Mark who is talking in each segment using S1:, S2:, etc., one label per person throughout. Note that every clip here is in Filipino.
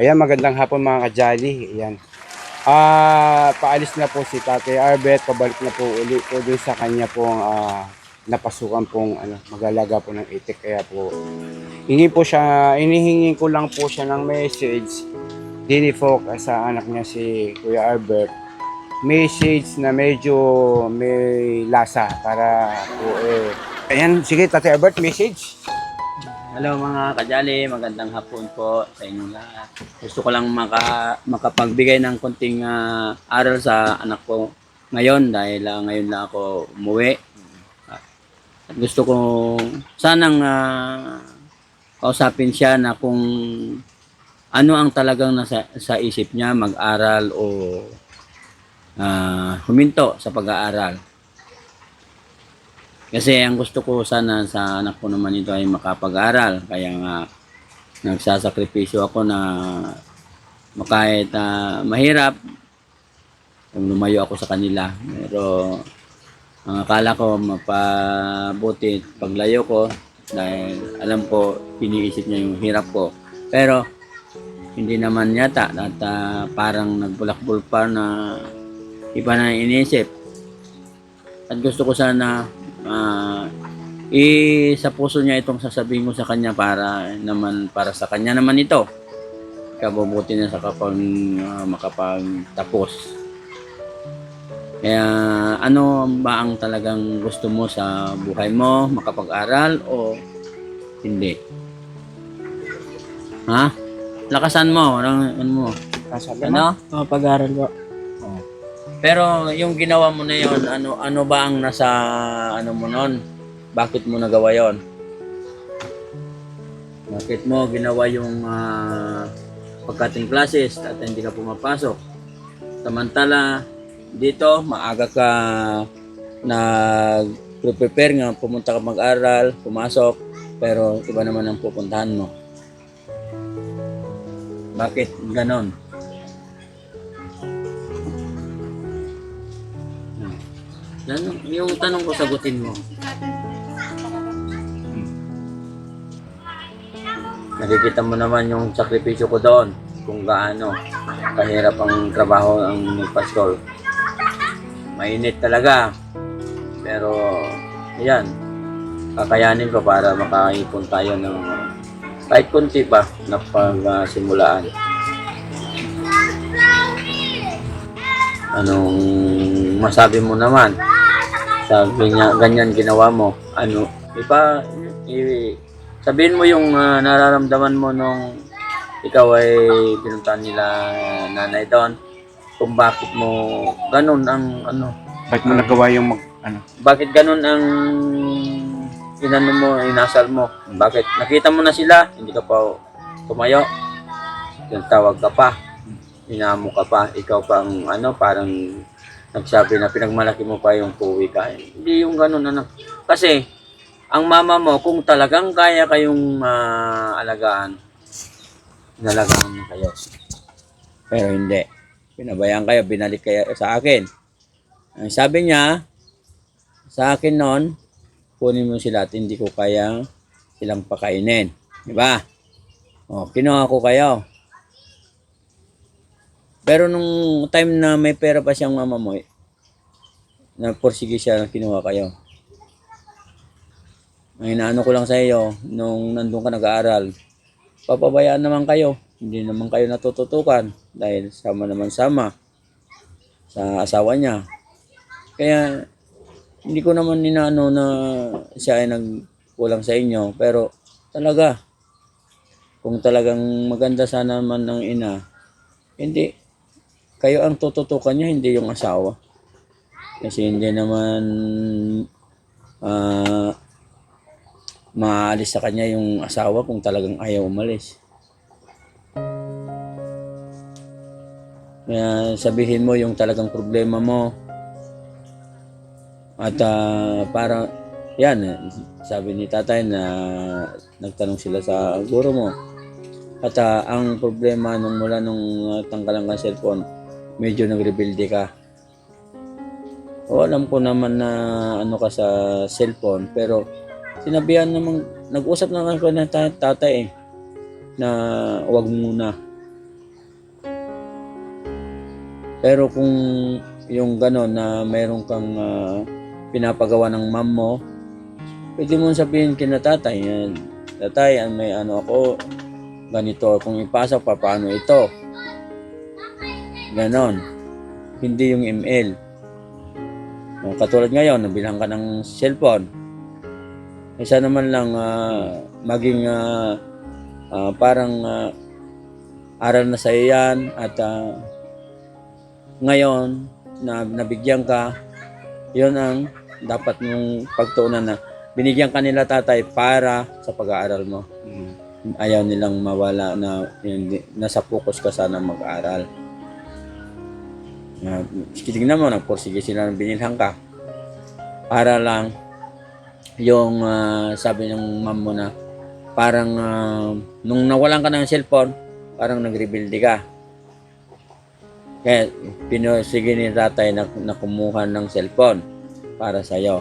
S1: Ayan, magandang hapon mga kajali. Ayan. Ah, paalis na po si Tatay Arbet, pabalik na po uli po dun sa kanya pong ah, napasukan pong ano, mag-alaga po ng itik. Kaya po, hingi po siya, inihingi ko lang po siya ng message. Dini po sa anak niya si Kuya Albert. Message na medyo may lasa para po eh. Ayan, sige Tatay Albert, message.
S2: Hello mga kajali, magandang hapon po sa inyong lahat. Gusto ko lang maka, makapagbigay ng konting ah, aral sa anak ko ngayon dahil ah, ngayon lang ako umuwi. At gusto ko sanang ah, kausapin siya na kung ano ang talagang nasa sa isip niya mag-aral o ah, huminto sa pag-aaral. Kasi ang gusto ko sana sa anak ko naman ito ay makapag-aral. Kaya nga nagsasakripisyo ako na kahit ah, mahirap kung lumayo ako sa kanila. Pero ang akala ko mapabuti paglayo ko dahil alam ko iniisip niya yung hirap ko. Pero hindi naman yata at ah, parang nagbulakbul pa na iba na iniisip. At gusto ko sana ah i sa puso niya itong sasabihin ko sa kanya para naman para sa kanya naman ito. Kabubuti niya sa kapag ah, makapagtapos. Kaya ano ba ang talagang gusto mo sa buhay mo? Makapag-aral o hindi? Ha? Lakasan mo. Ano, ano mo?
S1: Kasabi mo?
S2: Ano?
S3: Oh, pag-aaral po.
S2: Pero yung ginawa mo na yon, ano ano ba ang nasa ano mo noon? Bakit mo nagawa yon? Bakit mo ginawa yung uh, pagkating classes at hindi ka pumapasok? Samantala dito maaga ka nag-prepare nga pumunta ka mag-aral, pumasok, pero iba naman ang pupuntahan mo. Bakit ganon? Tanong, yung tanong ko sagutin mo. Nakikita mo naman yung sakripisyo ko doon kung gaano kahirap ang trabaho ang magpaskol. Mainit talaga. Pero, ayan, kakayanin ko para makaipon tayo ng kahit kunti pa na pagsimulaan. Anong masabi mo naman? Sabi niya, ganyan ginawa mo. Ano, ipa, i, sabihin mo yung ah, nararamdaman mo nung ikaw ay pinuntahan nila nanay doon. Kung bakit mo ganun ang ano,
S1: Bakit mo nagawa yung mag, ano?
S2: bakit ganun ang inano mo, inasal mo? Bakit nakita mo na sila, hindi ka pa tumayo? Tawag ka pa, inamo ka pa, ikaw pang ano, parang nagsabi na pinagmalaki mo pa yung puwi ka. Hindi yung ganun anak. Kasi, ang mama mo, kung talagang kaya kayong ah, alagaan, inalagaan mo kayo. Pero hindi. Pinabayaan kayo, binalik kayo sa akin. Ang sabi niya, sa akin noon, kunin mo sila at hindi ko kaya silang pakainin. Di ba? O, kinuha ko kayo. Pero nung time na may pera pa siyang mama mo, eh, nagporsige siya na kinuha kayo. Ang inaano ko lang sa iyo, nung nandun ka nag-aaral, papabayaan naman kayo. Hindi naman kayo natututukan dahil sama naman sama sa asawa niya. Kaya hindi ko naman inaano na siya ay nagkulang sa inyo. Pero talaga, kung talagang maganda sana naman ng ina, hindi, kayo ang tututukan niya, hindi yung asawa. Kasi hindi naman ah maalis sa kanya yung asawa kung talagang ayaw umalis. Kaya sabihin mo yung talagang problema mo. At ah, para, yan, sabi ni tatay na nagtanong sila sa guro mo. At ah, ang problema nung mula nung uh, tanggalan ng cellphone, medyo nagrebelde ka. O alam ko naman na ano ka sa cellphone, pero sinabihan namang, nag-usap na ako ng ta- tatay eh, na wag muna. Pero kung yung gano'n na mayroon kang ah, pinapagawa ng mom mo, pwede mo sabihin kina tatay, yan, tatay, may ano ako, ganito, kung ipasok pa, paano ito? Ganon. Hindi yung email. O, katulad ngayon, nabilang ka ng cellphone. Isa naman lang ah, maging ah, ah, parang ah, aral na sa yan at ah, ngayon na nabigyan ka, yun ang dapat mong pagtuunan na binigyan ka nila tatay para sa pag-aaral mo.
S1: Mm.
S2: Ayaw nilang mawala na hindi, nasa focus ka sana mag-aaral. Uh, tignan mo, nagpursige sila ng binilhan ka. Para lang yung ah, sabi ng mom mo na parang ah, nung nawalan ka ng cellphone, parang nag-rebuild ka. Kaya pinursige ni tatay na, na kumuha ng cellphone para sa'yo.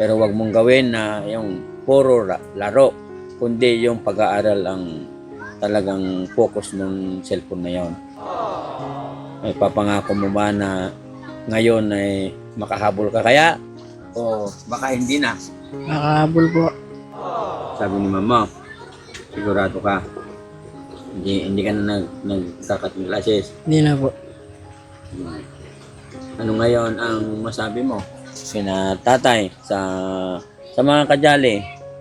S2: Pero wag mong gawin na yung puro la- laro, kundi yung pag-aaral ang talagang focus ng cellphone na yon. Ay papangako mo ba na ngayon ay makahabol ka kaya? O baka hindi na?
S3: Makahabol po.
S2: Sabi ni mama, sigurado ka. Hindi, hindi ka na nag, nagkakating classes.
S3: Hindi na po.
S2: Ano ngayon ang masabi mo? Sina tatay sa sa mga kajali,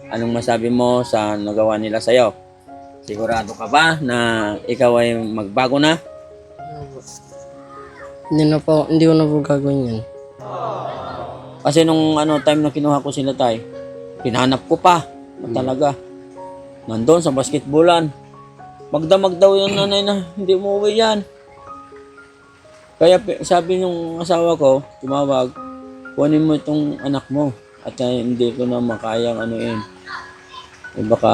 S2: anong masabi mo sa nagawa nila sa'yo? Sigurado ka ba na ikaw ay magbago na?
S3: Hindi na po, hindi ko na po gagawin yun.
S2: Kasi nung ano time na kinuha ko sila tay, hinanap ko pa talaga. Nandun sa basketballan. Magdamag daw yung nanay na hindi mo uwi yan. Kaya sabi nung asawa ko, tumawag, kunin mo itong anak mo. At ah, hindi ko na makayang ano yun. Eh, baka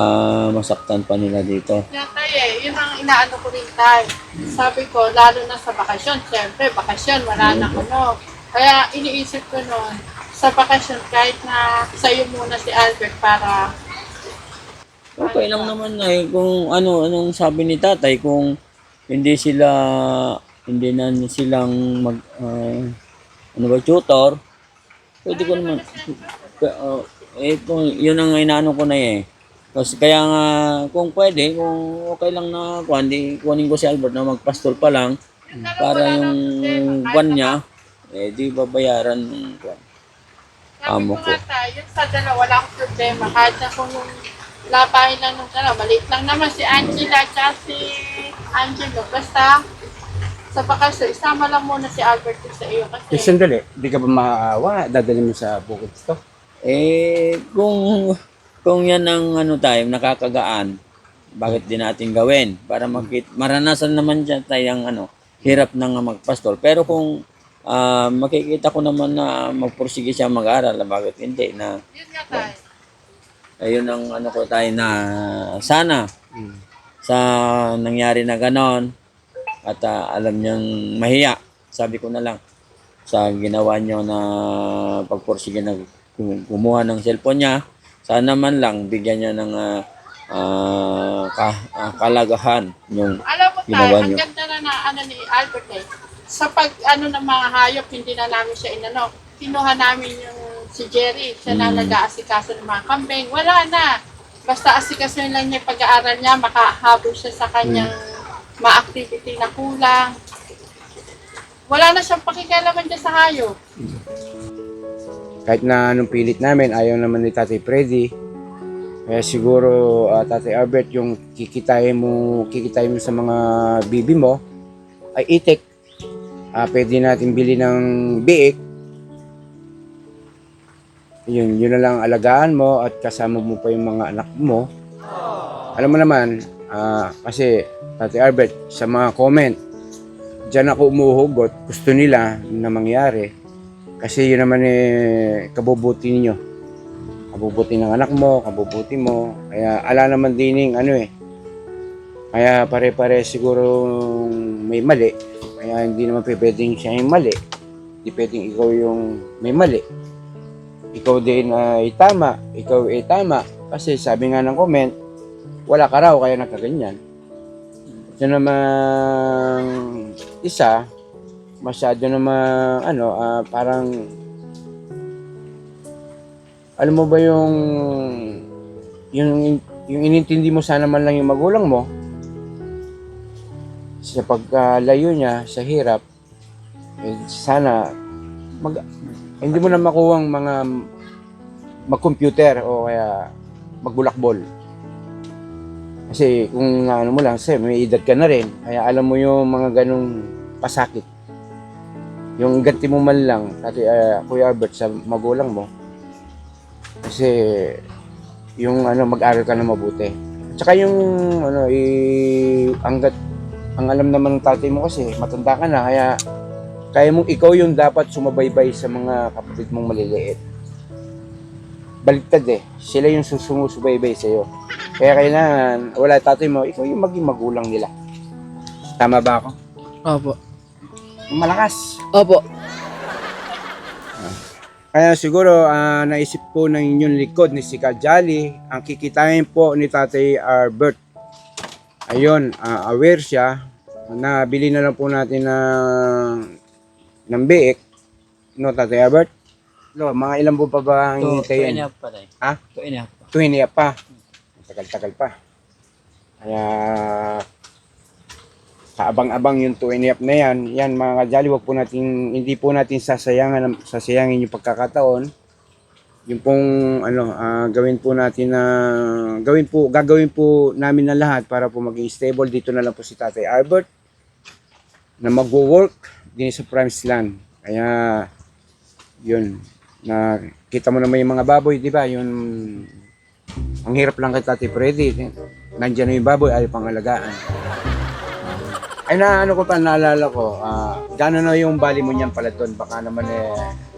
S2: masaktan pa nila dito.
S4: Kaya tayo eh, yun ang inaano ko rin tayo. Sabi ko, lalo na sa bakasyon, siyempre, bakasyon, wala na ano. Kaya iniisip ko noon, sa bakasyon, kahit na sa'yo muna si Albert para
S2: Okay lang naman eh kung ano anong sabi ni tatay kung hindi sila hindi na silang mag ah, ano ba tutor pwede ko naman ah, eh kung yun ang inaano ko na eh kasi kaya nga kung pwede kung okay lang na kuan di kunin ko si Albert na magpastol pa lang para yung buwan niya eh di babayaran ng.
S4: Sabi
S2: Amo
S4: ko
S2: ko.
S4: nga tayo, yung sa dalawa, wala akong problema. Kahit na kung yung lapahin lang nung dalawa, maliit lang naman si Angela at si Angelo. Basta, sa bakasyon, isama lang muna si Albert sa iyo.
S1: Eh,
S4: Kasi,
S1: sandali, di ka ba maawa? Dadali mo sa bukid to?
S2: Eh, kung kung yan ang ano tayo, nakakagaan, bakit di natin gawin? Para makit maranasan naman dyan tayong ano, hirap ng magpastol. Pero kung ah, makikita ko naman na magpursige siya mag-aral, bakit hindi na
S4: yun nga tayo.
S2: ayun ang ano ko tayo na sana
S1: Mm.
S2: sa nangyari na ganon at ah, alam niyang mahiya. Sabi ko na lang sa ginawa niyo na pagpursige na kum- kumuha ng cellphone niya, sana man lang bigyan niya ng ah, ah, ka- ah, kalagahan yung
S4: Alam mo tayo,
S2: Ginawa
S4: ang
S2: niyo.
S4: ganda na na ano ni Albert eh. Sa pag ano ng mga hayop, hindi na namin siya inano. Kinuha namin yung si Jerry, siya na
S2: Mm.
S4: nag-aasikaso ng mga kambing. Wala na. Basta asikasuhin lang niya yung pag-aaral niya, makahabol siya sa kanyang mga activity na kulang. Wala na siyang pakikialaman dyan sa hayop.
S1: Kahit na anong pilit namin, ayaw naman ni Tatay Freddy. Kaya siguro, ah, Tatay Albert, yung kikitain mo, kikitain mo sa mga bibi mo, ay itik. Ah, pwede natin bili ng biik. Yun, yun na lang ang alagaan mo at kasama mo pa yung mga anak mo. Alam mo naman, ah, kasi Tatay Albert, sa mga comment, dyan ako umuhugot, gusto nila na mangyari. Kasi yun naman eh, kabubuti ninyo. Kabubuti ng anak mo, kabubuti mo. Kaya ala naman dining ano eh. Kaya pare-pare siguro may mali. Kaya hindi naman pwedeng siya yung mali. Hindi pwedeng ikaw yung may mali. Ikaw din ay tama. Ikaw ay tama. Kasi sabi nga ng comment, wala ka raw kaya nagkaganyan. Ito namang isa, masyado naman, ano, ah, parang, alam mo ba yung, yung, yung inintindi mo sana man lang yung magulang mo, sa pagkalayo niya, sa hirap, eh, sana, mag, hindi mo na makuha mga mag-computer o kaya magbulakbol. Kasi kung ano mo lang, kasi may edad ka na rin, kaya alam mo yung mga ganong pasakit. Yung ganti mo man lang, kasi uh, Kuya Albert, sa magulang mo, kasi yung ano, mag-aral ka na mabuti. Tsaka yung ano, i, hanggat, ang alam naman ng tatay mo kasi, matanda ka na, kaya kaya mong ikaw yung dapat sumabaybay sa mga kapatid mong maliliit. Baliktad eh. Sila yung susumusubaybay sa'yo. Kaya kailangan, wala tatay mo, ikaw yung maging magulang nila. Tama ba ako?
S3: Opo.
S1: Malakas.
S3: Opo.
S1: Kaya siguro, ah, naisip po ng inyong likod ni si Kajali, ang kikitain po ni Tatay Albert. Ayun, ah, aware siya. Nabili na lang po natin ng, ng biik. No, Tatay Albert? Lo, mga ilan po pa ba ang
S2: Two, two and a half pa tayo.
S1: Ha?
S2: Two and a half pa.
S1: Two and a half pa. Tagal-tagal pa. Kaya kaabang-abang yung two and a half na yan. Yan mga kajali, wag po natin, hindi po natin sasayangan, sasayangin yung pagkakataon. Yung pong ano, ah, gawin po natin na gawin po, gagawin po namin na lahat para po maging stable. Dito na lang po si Tatay Albert na magwo-work din sa Primes Land. Kaya yun, na kita mo naman yung mga baboy, di ba? Yun, ang hirap lang kay Tati Freddy. Nandiyan na yung baboy, ay pangalagaan. Ay na ano ko pa, naalala ko, ah, gano'n na yung bali mo niyan pala doon. Baka naman eh,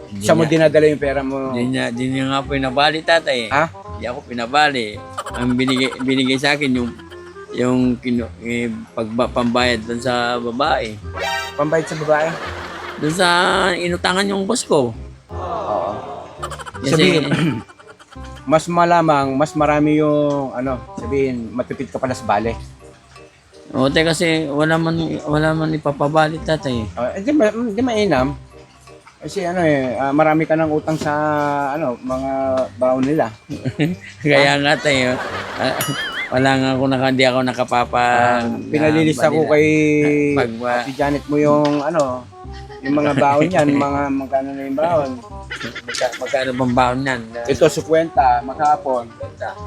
S2: Hindi
S1: saan mo
S2: niya-
S1: dinadala yung pera mo?
S2: Hindi niya, hindi niya nga po pinabali tatay.
S1: Ha?
S2: Hindi ako pinabali. Ang binigay, binigay sa akin yung yung kino, eh, pagba, pambayad doon sa babae.
S1: Pambayad sa babae?
S2: Doon sa inutangan yung boss ko.
S1: Oo.
S2: Kasi,
S1: Sabihin, mas malamang, mas marami yung, ano, sabihin, matipid ka pala sa bale.
S2: O te kasi wala man wala man ipapabali tatay.
S1: Uh, hindi, ma- hindi mainam. Kasi ano eh, ah, marami ka ng utang sa, ano, mga baon nila.
S2: Kaya nga tayo, ah, wala nga ako naka, hindi ako nakapapa.
S1: Pinalilista ko kay
S2: Pag-
S1: si Janet mo yung ano, yung mga baon yan, mga magkano na yung baon.
S2: Magka, magkano bang baon yan?
S1: Ito 50, makahapon.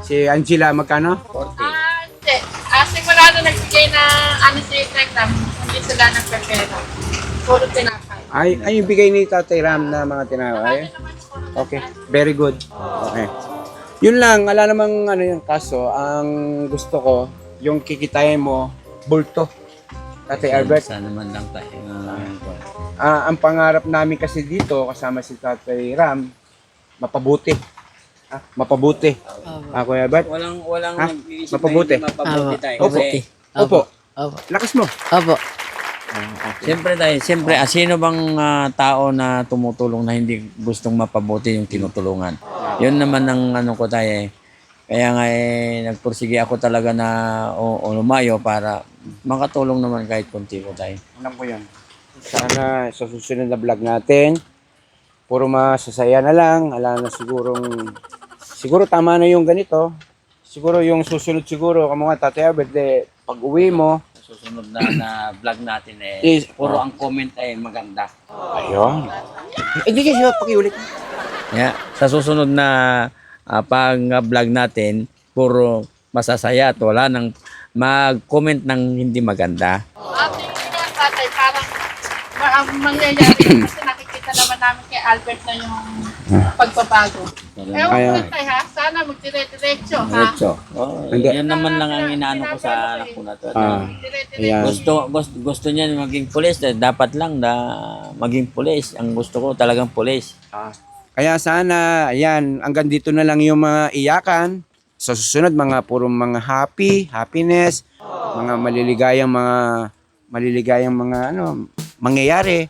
S1: Si Angela, magkano?
S2: 40.
S4: Hindi. Ah, sigurado nagbigay na ano si Tekram. Hindi sila nagpepera. Puro tinapay.
S1: Ay, ay yung bigay ni Tatay Ram na mga tinaway. Okay, very good. Okay. Yun lang, ala namang ano yung kaso, ang gusto ko, yung kikitain mo, bulto. Tatay Albert,
S2: Sana man lang tayo. ah,
S1: ang pangarap namin kasi dito, kasama si Tatay Ram, mapabuti. Ah, mapabuti.
S3: Opo.
S1: Ah, Kuya Albert,
S2: walang walang
S1: Ha? Mapabuti.
S2: hindi mapabuti tayo.
S1: Opo.
S2: Kasi,
S1: Opo,
S3: Opo.
S1: lakas mo.
S3: Opo.
S2: Siyempre tayo, siyempre, ah, sino bang ah, tao na tumutulong na hindi gustong mapabuti yung tinutulungan? Yun naman ang ano ko tayo eh. Kaya nga eh, nagpursige ako talaga na o, o lumayo para makatulong naman kahit konti ko tayo.
S1: Alam ko yun. Sana sa susunod na vlog natin, puro masasaya na lang. Ala na sigurong, siguro tama na yung ganito. Siguro yung susunod siguro, kamo nga Tatay Albert, de, pag uwi mo,
S2: Susunod na, na vlog natin eh,
S1: Is-
S2: puro ang comment ay maganda.
S1: ayun. Hindi kasi pakiulit.
S2: Yeah, sa susunod na ah, pang-vlog natin, puro masasaya at wala nang mag-comment ng hindi maganda.
S4: Ate, yun nga tatay, parang ang mangyayari kasi nakikita naman namin kay Albert na yung pagbabago. Ewan
S1: Kaya-
S4: ko tayo ha, sana magdire-diretso ha.
S2: Diretso. Oh,
S1: Hindi.
S2: yan naman lang ang inaano ko sa anak ko na to.
S1: Ah,
S4: Dire-diretso.
S1: ayan.
S2: Gusto, gusto, gusto niya maging pulis. eh, Dapat lang na maging pulis. Ang gusto ko talagang pulis.
S1: Ah, Kaya sana, ayan, hanggang dito na lang yung mga iyakan. Sa susunod, mga puro mga happy, happiness, mga maliligayang mga maliligayang mga ano, mangyayari.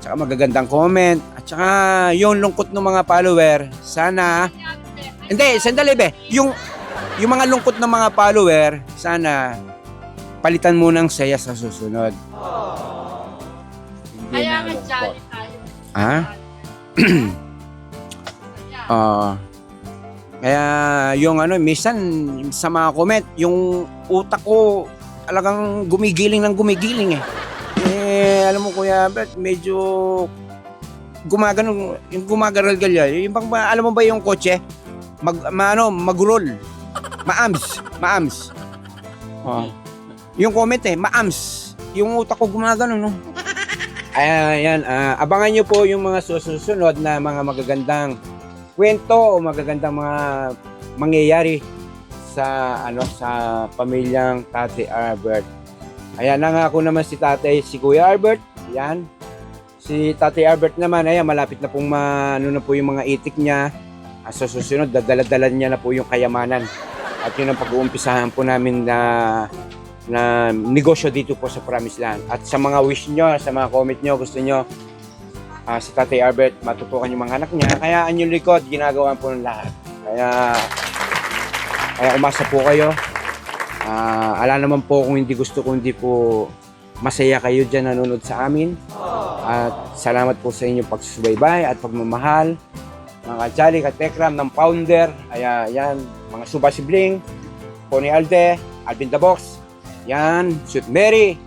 S1: Tsaka magagandang comment. At saka yung lungkot ng mga follower, sana hindi, sandali be. Yung yung mga lungkot ng mga follower, sana palitan mo ng saya sa susunod.
S2: Hindi
S4: Kaya
S2: na,
S4: nga
S1: Ah? Ah. kaya yung ano, minsan sa mga comment, yung utak ko talagang gumigiling ng gumigiling eh. Eh, alam mo Kuya Albert, medyo gumagano, yung gumagaralgal yan. Yung bang, alam mo ba yung kotse? Mag, ma, ano, magurol. Maams. Maams. Oh. Yung comment eh, maams. Yung utak ko gumagano, no? Ayan, ah, abangan nyo po yung mga susunod na mga magagandang kwento o magagandang mga mangyayari sa ano sa pamilyang Tate Albert. Ayan, nangako naman si Tate, si Kuya Albert. Ayan. Si Tate Albert naman, ayan, malapit na pong ma, ano na po yung mga itik niya. Ah, sa susunod, dadala-dalan niya na po yung kayamanan. At yun ang pag-uumpisahan po namin na na negosyo dito po sa Promised Land. At sa mga wish nyo, sa mga comment nyo, gusto nyo, ah, si Tatay Albert, matutukan yung mga anak niya. Kaya ang yung likod, ginagawa po ng lahat. Kaya, kaya umasa po kayo. Ah, ala naman po kung hindi gusto, kung hindi po masaya kayo dyan nanonood sa amin. At salamat po sa inyong pagsusubaybay at pagmamahal. Mga Jolly Katekram ng founder. Kaya yan, mga Suba Sibling, Pony Alde, Alvin the Box, yan, Sweet Mary,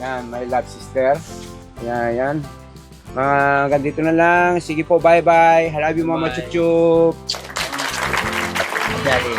S1: yan, my love sister. Yan, yan. Mga ganito na lang. Sige po, bye-bye. I love you, Mama. Chuchup.
S2: Dali.